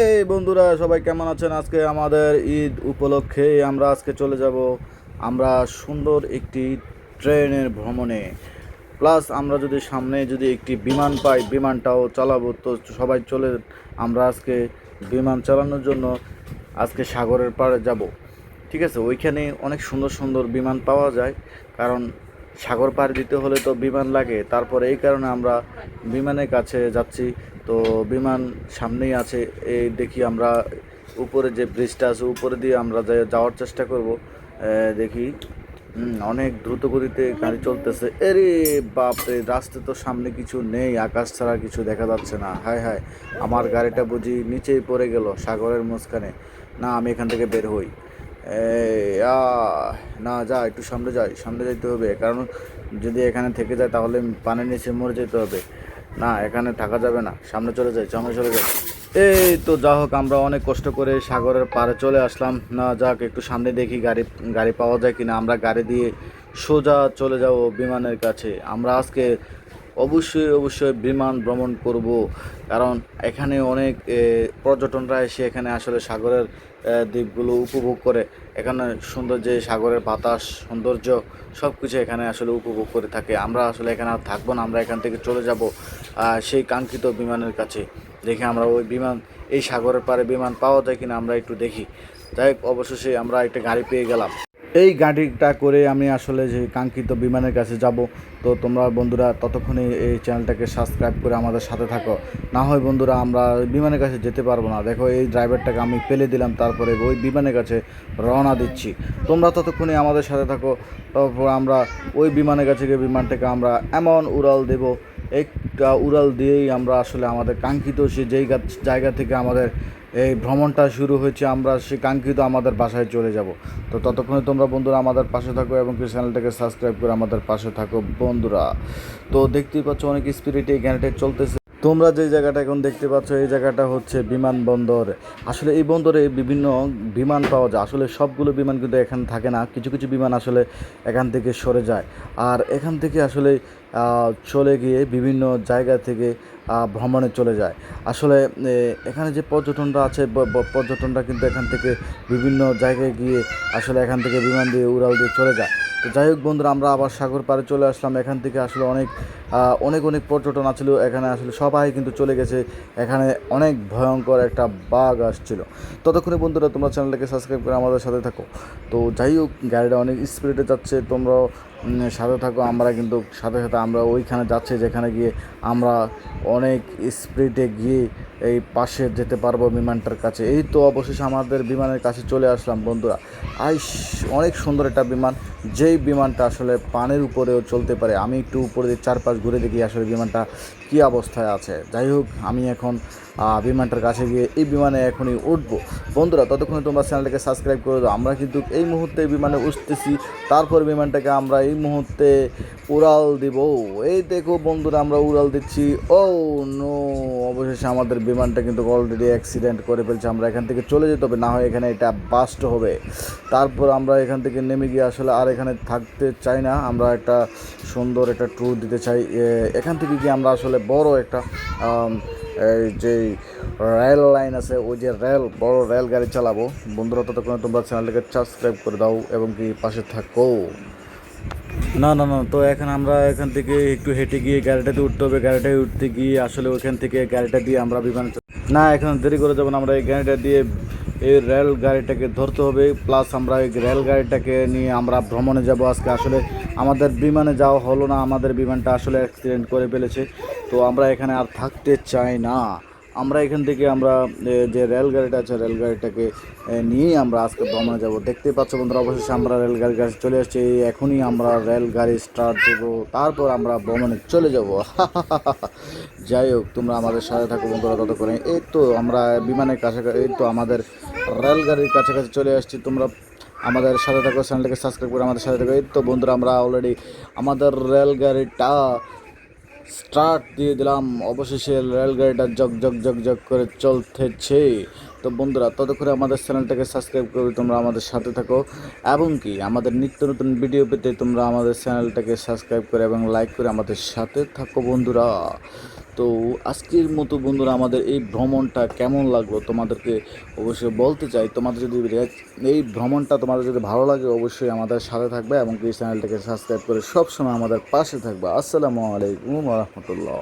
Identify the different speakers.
Speaker 1: এই বন্ধুরা, সবাই কেমন আছেন? আজকে আমাদের ঈদ উপলক্ষে আমরা আজকে চলে যাব আমরা সুন্দর একটি ট্রেনের ভ্রমণে। প্লাস আমরা যদি সামনে যদি একটি বিমান পাই, বিমানটাও চালাবো। তো সবাই চলে আমরা আজকে বিমান চালানোর জন্য আজকে সাগরের পাড়ে যাব। ঠিক আছে, ওইখানে অনেক সুন্দর সুন্দর বিমান পাওয়া যায়। কারণ সাগর পার দিতে হলে তো বিমান লাগে। তারপরে এই কারণে আমরা বিমানের কাছে যাচ্ছি। তো বিমান সামনেই আছে, এই দেখি আমরা উপরে যে ব্রিজটা আছে, উপরে দিয়ে আমরা যাওয়ার চেষ্টা করব। দেখি অনেক দ্রুত গতিতে গাড়ি চলতেছে। এরে বাপরে, রাস্তা তো সামনে কিছু নেই, আকাশ ছাড়া কিছু দেখা যাচ্ছে না। হায় হায়, আমার গাড়িটা বুঝি নিচেই পড়ে গেল সাগরের মাঝখানে। না, আমি এখান থেকে বের হই। না, যা, একটু সামনে যাই, সামনে যাইতে হবে। কারণ যদি এখানে থেকে যায়, তাহলে পানির নিচে মরে যেতে হবে। না, এখানে থাকা যাবে না। সামনে চলে যাই, সামনে চলে যাই। এই তো যা হোক, আমরা অনেক কষ্ট করে সাগরের পাড়ে চলে আসলাম। না, যাক, একটু সামনে দেখি গাড়ি গাড়ি পাওয়া যায় কিনা। আমরা গাড়ি দিয়ে সোজা চলে যাব বিমানের কাছে। আমরা আজকে অবশ্যই অবশ্যই বিমান ভ্রমণ করব। কারণ এখানে অনেক পর্যটনরা এসে এখানে আসলে সাগরের দ্বীপগুলো উপভোগ করে। এখানে সুন্দর যে সাগরের বাতাস, সৌন্দর্য সব কিছু এখানে আসলে উপভোগ করে থাকে। আমরা আসলে এখানে আর থাকব না, আমরা এখান থেকে চলে যাব সেই কাঙ্ক্ষিত বিমানের কাছে। দেখে আমরা ওই বিমান, এই সাগরের পাড়ে বিমান পাওয়া যায় কিনা আমরা একটু দেখি। যাই হোক, অবশেষে আমরা একটা গাড়ি পেয়ে গেলাম। এই গাড়িটা করে আমি আসলে যে কাঙ্ক্ষিত বিমানের কাছে যাব, তো তোমরা বন্ধুরা ততক্ষণে এই চ্যানেলটাকে সাবস্ক্রাইব করে আমাদের সাথে থাকো। না হয় বন্ধুরা আমরা বিমানের কাছে যেতে পারব না। দেখো এই ড্রাইভারটাকে আমি ফেলে দিলাম, তারপরে ওই বিমানের কাছে রওনা দিচ্ছি। তোমরা ততক্ষণে আমাদের সাথে থাকো, তারপর আমরা ওই বিমানের কাছে গিয়ে বিমানটাকে আমরা এমন উড়াল দেব, একটা উড়াল দিয়েই আমরা আসলে আমাদের কাঙ্ক্ষিত সেই যেই জায়গা থেকে আমাদের এই ভ্রমণটা শুরু হয়েছে, আমরা সে কাঙ্ক্ষিত আমাদের বাসায় চলে যাব। তো ততক্ষণে তোমরা বন্ধুরা আমাদের পাশে থাকো এবং কি চ্যানেলটাকে সাবস্ক্রাইব করে আমাদের পাশে থাকো বন্ধুরা। তো দেখতেই পাচ্ছ অনেক স্পিরিটে এই গানটা চলতেছে। তোমরা যে জায়গাটা এখন দেখতে পাচ্ছ, এই জায়গাটা হচ্ছে বিমানবন্দর। আসলে এই বন্দরে বিভিন্ন বিমান পাওয়া যায়। আসলে সবগুলো বিমান কিন্তু এখানে থাকে না। কিছু কিছু বিমান আসলে এখান থেকে সরে যায়। আর এখান থেকে আসলে চলে গিয়ে বিভিন্ন জায়গা থেকে ভ্রমণে চলে যায়। আসলে এখানে যে পর্যটনরা আছে পর্যটনরা কিন্তু এখান থেকে বিভিন্ন জায়গায় গিয়ে আসলে এখান থেকে বিমান দিয়ে উড়াল দিয়ে চলে যায়। তো যাই হোক বন্ধুরা, আমরা আবার সাগর পাড়ে চলে আসলাম। এখান থেকে আসলে অনেক অনেক অনেক পর্যটন আছিল, এখানে আসলে সবাই কিন্তু চলে গেছে। এখানে অনেক ভয়ঙ্কর একটা বাঘ আসছিল। ততক্ষণে বন্ধুরা, তোমরা চ্যানেলটাকে সাবস্ক্রাইব করে আমাদের সাথে থাকো। তো যাই হোক, গাড়িটা অনেক স্পিডে যাচ্ছে তোমরাও সাথে থাকো, আমরা কিন্তু সাথে সাথে আমরা ওইখানে যাচ্ছি, যেখানে গিয়ে আমরা অনেক স্পিডে গিয়ে এই পাশে যেতে পারব বিমানটার কাছে। এই তো অবশেষে আমাদের বিমানের কাছে চলে আসলাম, বন্ধুরা। আইস, অনেক সুন্দর একটা বিমান। যেই বিমানটা আসলে পানের উপরেও চলতে পারে, আমি একটু উপরে চারপাশ ঘুরে দেখি আসলে বিমানটা কী অবস্থায় আছে। যাই হোক আমি এখন বিমানটার কাছে গিয়ে এই বিমানে এখনই উঠবো। বন্ধুরা, ততক্ষণে তোমরা চ্যানেলটাকে সাবস্ক্রাইব করে দাও। আমরা কিন্তু এই মুহূর্তে বিমানে উঠতেছি। তারপর বিমানটাকে আমরা এই মুহূর্তে উড়াল দিব। এই দেখো বন্ধুরা, আমরা উড়াল দিচ্ছি। ও নো, অবশেষে আমাদের বিমানটা কিন্তু অলরেডি অ্যাক্সিডেন্ট করে ফেলছে। আমরা এখান থেকে চলে যেতে হবে, না হয় এখানে এটা বাস্ট হবে। তারপর আমরা এখান থেকে নেমে গিয়ে আসলে আর এখানে থাকতে চাই না। আমরা একটা সুন্দর একটা ট্যুর দিতে চাই। এখান থেকে গিয়ে আমরা আসলে বড় একটা যে রেল লাইন আছে, ওই যে রেল বড় রেল গাড়ি চালাবো। বন্ধুরা, ততক্ষণে তোমরা চ্যানেলটাকে সাবস্ক্রাইব করে দাও এবং কি পাশে থাকো। না না না, তো এখন আমরা এখান থেকে একটু হেঁটে গিয়ে গাড়িটাতে উঠতে হবে। গাড়িটায় উঠতে গিয়ে আসলে ওইখান থেকে গাড়িটা দিয়ে আমরা বিমান না, এখন দেরি করে যাব আমরা এই গাড়িটা দিয়ে এই রেল গাড়িটাকে ধরতে হবে। প্লাস আমরা এই রেল গাড়িটাকে নিয়ে আমরা ভ্রমণে যাব। আজকে আসলে আমাদের বিমানে যাওয়া হলো না। আমাদের বিমানটা আসলে অ্যাক্সিডেন্ট করে ফেলেছে। তো আমরা এখানে আর থাকতে চাই না। আমরা এখান থেকে আমরা যে রেলগাড়িটা আছে, রেলগাড়িটাকে নিয়েই আমরা আজকে ভ্রমণে যাব। দেখতে পাচ্ছ বন্ধুরা, অবশেষে আমরা রেলগাড়ির কাছে চলে আসছি এখনই আমরা রেলগাড়ি স্টার্ট দেবো, তারপর আমরা ভ্রমণে চলে যাব। যাই হোক, তোমরা আমাদের সাথে থাকো বন্ধুরা ততক্ষণে। এই তো আমরা বিমানের কাছাকাছি, এই তো আমাদের রেলগাড়ির কাছাকাছি চলে আসছি। তোমরা আমাদের সাথে থাকো, চ্যানেলটাকে সাবস্ক্রাইব করে আমাদের সাথে থাকো। এই তো বন্ধুরা, আমরা অলরেডি আমাদের রেলগাড়িটা স্টার্ট দিয়ে দিলাম। অবশেষে রেলগাড়িটা জগ জগ জগ জগ করে চলতেছে। তো বন্ধুরা, ততক্ষণে আমাদের চ্যানেলটাকে সাবস্ক্রাইব করে তোমরা আমাদের সাথে থাকো এবং কি, আমাদের নিত্য নতুন ভিডিও পেতে তোমরা আমাদের চ্যানেলটাকে সাবস্ক্রাইব করে এবং লাইক করে আমাদের সাথে থাকো বন্ধুরা। তো আজকের মতো বন্ধুরা, আমাদের এই ভ্রমণটা কেমন লাগল তোমাদেরকে অবশ্যই বলতে চাই। তোমাদের যদি এই ভ্রমণটা তোমাদের যদি ভালো লাগে, অবশ্যই আমাদের সাথে থাকবে এবং এই চ্যানেলটাকে সাবস্ক্রাইব করে সবসময় আমাদের পাশে থাকবে। আসসালামু আলাইকুম রহমতুল্লাহ।